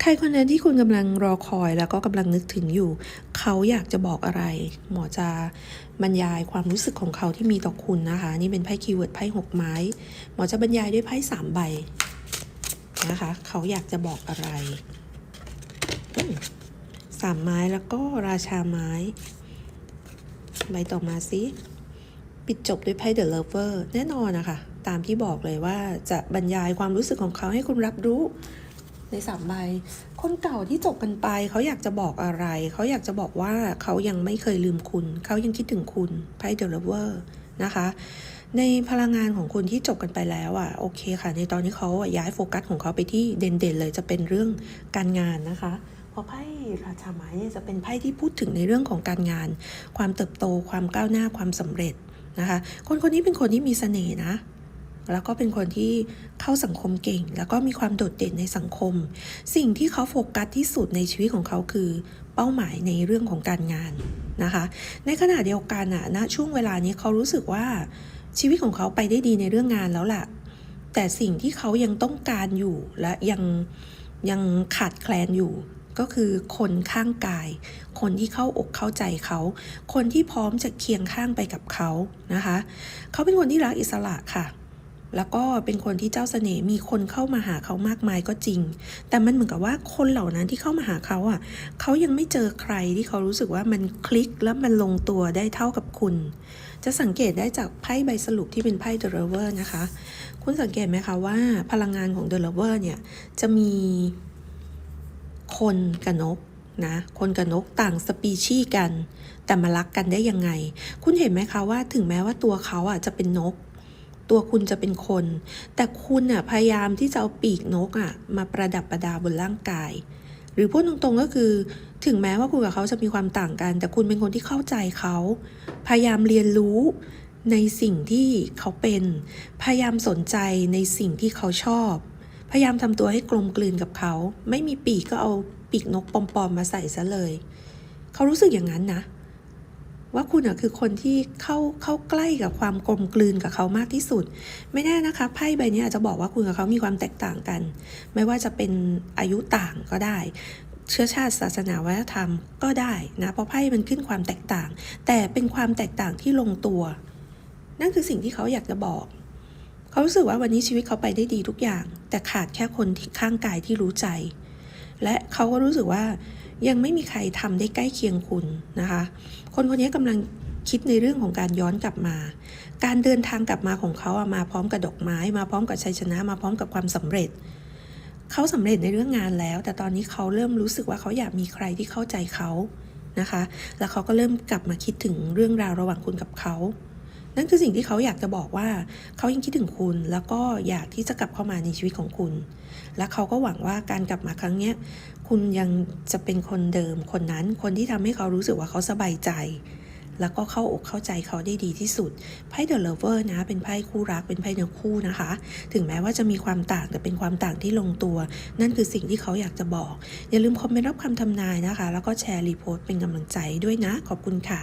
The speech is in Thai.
ใครคนนั้นที่คุณกำลังรอคอยแล้วก็กำลังนึกถึงอยู่ เขาอยากจะบอกอะไร หมอจะบรรยายความรู้สึกของเขาที่มีต่อคุณนะคะ นี่เป็นไพ่คีย์เวิร์ดไพ่หกไม้ หมอจะบรรยายด้วยไพ่สามใบนะคะ เขาอยากจะบอกอะไรสามไม้แล้วก็ราชาไม้ ใบต่อมาสิปิดจบด้วยไพ่เดอะเลเวอร์แน่นอนนะคะ ตามที่บอกเลยว่าจะบรรยายความรู้สึกของเขาให้คุณรับรู้ ในสามใบ คนเก่าที่จบกันไป เขาอยากจะบอกอะไร เขาอยากจะบอกว่าเขายังไม่เคยลืมคุณ เขายังคิดถึงคุณไพ่เดลเวอร์นะคะ ในพลังงานของคุณที่จบกันไปแล้วอะโอเคค่ะ ในตอนนี้เขาอะย้ายโฟกัสของเขาไปที่เด่นๆเลยจะเป็นเรื่องการงานนะคะเพราะไพ่ราชาไม้เนี่ยจะเป็นไพ่ที่พูดถึงในเรื่องของการงาน ความเติบโต ความก้าวหน้า ความสำเร็จนะคะ คนคนนี้เป็นคนที่มีเสน่ห์นะ แล้วก็เป็นคนที่เข้าสังคมเก่ง แล้วก็มีความโดดเด่นในสังคม สิ่งที่เขาโฟกัสที่สุดในชีวิตของเขาคือเป้าหมายในเรื่องของการงานนะคะ ในขณะเดียวกันอะณช่วงเวลานี้เขารู้สึกว่าชีวิตของเขาไปได้ดีในเรื่องงานแล้วล่ะ แต่สิ่งที่เขายังต้องการอยู่และยังยังขาดแคลนอยู่ก็คือคนข้างกาย คนที่เข้าอกเข้าใจเขา คนที่พร้อมจะเคียงข้างไปกับเขานะคะ เขาเป็นคนที่รักอิสระค่ะ แล้วก็เป็นคนที่เจ้าเสน่ห์มีคนเข้ามาหาเขามากมายก็จริง แต่มันเหมือนกับว่าคนเหล่านั้นที่เข้ามาหาเขาอะเขายังไม่เจอใครที่เขารู้สึกว่ามันคลิกแล้วมันลงตัวได้เท่ากับคุณ จะสังเกตได้จากไพ่ใบสรุปที่เป็นไพ่ The Lover นะคะ คุณสังเกตไหมคะว่าพลังงานของ The Lover เนี่ยจะมีคนกับนกนะคนกับนกต่างสปีชีส์กัน แต่มารักกันได้ยังไง คุณเห็นไหมคะว่าถึงแม้ว่าตัวเขาอะจะเป็นนก ตัวคุณจะเป็นคน แต่คุณน่ะพยายามที่จะเอาปีกนกอะมาประดับประดาบนร่างกาย หรือพูดตรงๆก็คือ ถึงแม้ว่าคุณกับเขาจะมีความต่างกัน แต่คุณเป็นคนที่เข้าใจเขา พยายามเรียนรู้ในสิ่งที่เขาเป็น พยายามสนใจในสิ่งที่เขาชอบ พยายามทำตัวให้กลมกลืนกับเขา ไม่มีปีกก็เอาปีกนกปลอมๆมาใส่ซะเลย เขารู้สึกอย่างนั้นนะ ว่าคุณอะคือคนที่เข้าเข้าใกล้กับความกลมกลืนกับเขามากที่สุด ไม่แน่นะคะไพ่ใบนี้อาจจะบอกว่าคุณกับเขามีความแตกต่างกัน ไม่ว่าจะเป็นอายุต่างก็ได้ เชื้อชาติศาสนาวัฒนธรรมก็ได้นะเพราะไพ่มันขึ้นความแตกต่าง แต่เป็นความแตกต่างที่ลงตัว นั่นคือสิ่งที่เขาอยากจะบอก เขารู้สึกว่าวันนี้ชีวิตเขาไปได้ดีทุกอย่าง แต่ขาดแค่คนที่ข้างกายที่รู้ใจ และเขาก็รู้สึกว่า ยังไม่มีใครทำได้ใกล้เคียงคุณนะคะ คนคนนี้กำลังคิดในเรื่องของการย้อนกลับมา การเดินทางกลับมาของเขาอะมาพร้อมกับดอกไม้ มาพร้อมกับชัยชนะ มาพร้อมกับความสำเร็จ เขาสำเร็จในเรื่องงานแล้ว แต่ตอนนี้เขาเริ่มรู้สึกว่าเขาอยากมีใครที่เข้าใจเขานะคะ แล้วเขาก็เริ่มกลับมาคิดถึงเรื่องราวระหว่างคุณกับเขา นั่นคือสิ่งที่เขาอยากจะบอกว่าเขายังคิดถึงคุณ แล้วก็อยากที่จะกลับเข้ามาในชีวิตของคุณ และเขาก็หวังว่าการกลับมาครั้งนี้คุณยังจะเป็นคนเดิมคนนั้นคนที่ทำให้เขารู้สึกว่าเขาสบายใจ แล้วก็เข้าอกเข้าใจเขาได้ดีที่สุดไพ่ The Lover นะเป็นไพ่คู่รักเป็นไพ่เนื้อคู่นะคะ ถึงแม้ว่าจะมีความต่างแต่เป็นความต่างที่ลงตัว นั่นคือสิ่งที่เขาอยากจะบอก อย่าลืมคอมเมนต์รับคำทำนายนะคะ แล้วก็แชร์รีโพสต์เป็นกำลังใจด้วยนะ ขอบคุณค่ะ